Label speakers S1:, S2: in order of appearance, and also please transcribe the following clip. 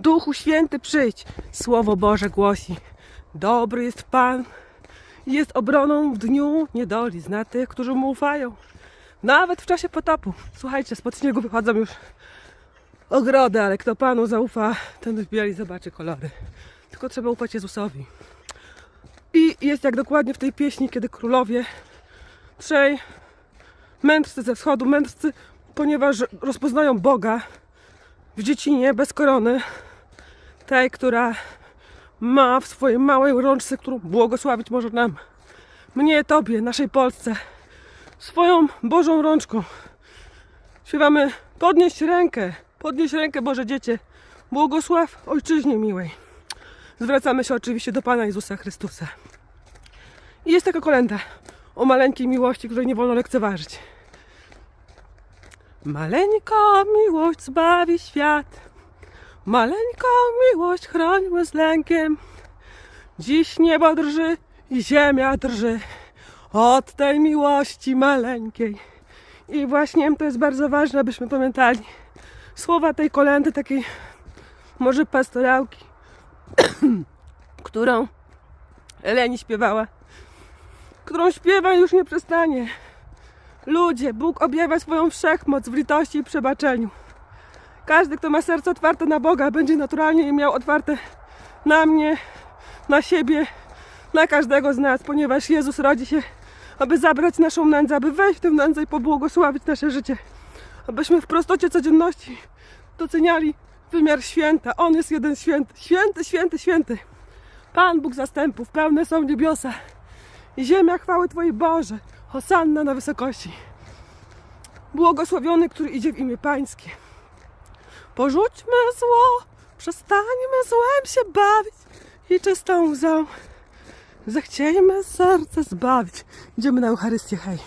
S1: Duchu Święty przyjdź. Słowo Boże głosi. Dobry jest Pan. Jest obroną w dniu niedoli zna tych, którzy mu ufają. Nawet w czasie potopu. Słuchajcie, spod śniegu wychodzą już ogrody, ale kto Panu zaufa, ten w bieli zobaczy kolory. Tylko trzeba ufać Jezusowi. I jest jak dokładnie w tej pieśni, kiedy królowie trzej mędrcy ze wschodu, mędrcy, ponieważ rozpoznają Boga w dziecinie bez korony, tej, która ma w swojej małej rączce, którą błogosławić może nam, mnie, Tobie, naszej Polsce, swoją Bożą rączką. Śpiewamy podnieść rękę, podnieść rękę Boże Dziecię, błogosław Ojczyźnie miłej. Zwracamy się oczywiście do Pana Jezusa Chrystusa. I jest taka kolenda o maleńkiej miłości, której nie wolno lekceważyć. Maleńka miłość zbawi świat. Maleńka miłość chrońmy z lękiem. Dziś niebo drży i ziemia drży od tej miłości maleńkiej. I właśnie to jest bardzo ważne, abyśmy pamiętali słowa tej kolendy, takiej może pastorałki, którą Eleni śpiewała, którą śpiewa już nie przestanie. Ludzie, Bóg objawia swoją wszechmoc w litości i przebaczeniu. Każdy, kto ma serce otwarte na Boga, będzie naturalnie miał otwarte na mnie, na siebie, na każdego z nas, ponieważ Jezus rodzi się, aby zabrać naszą nędzę, aby wejść w tę nędzę i pobłogosławić nasze życie. Abyśmy w prostocie codzienności doceniali wymiar święta. On jest jeden święty. Święty, święty, święty. Pan Bóg zastępów, pełne są niebiosa i ziemia chwały Twojej Boże. Hosanna na wysokości. Błogosławiony, który idzie w imię Pańskie. Porzućmy zło, przestańmy złem się bawić i czystą łzą zechciejmy serce zbawić. Idziemy na Eucharystię, hej.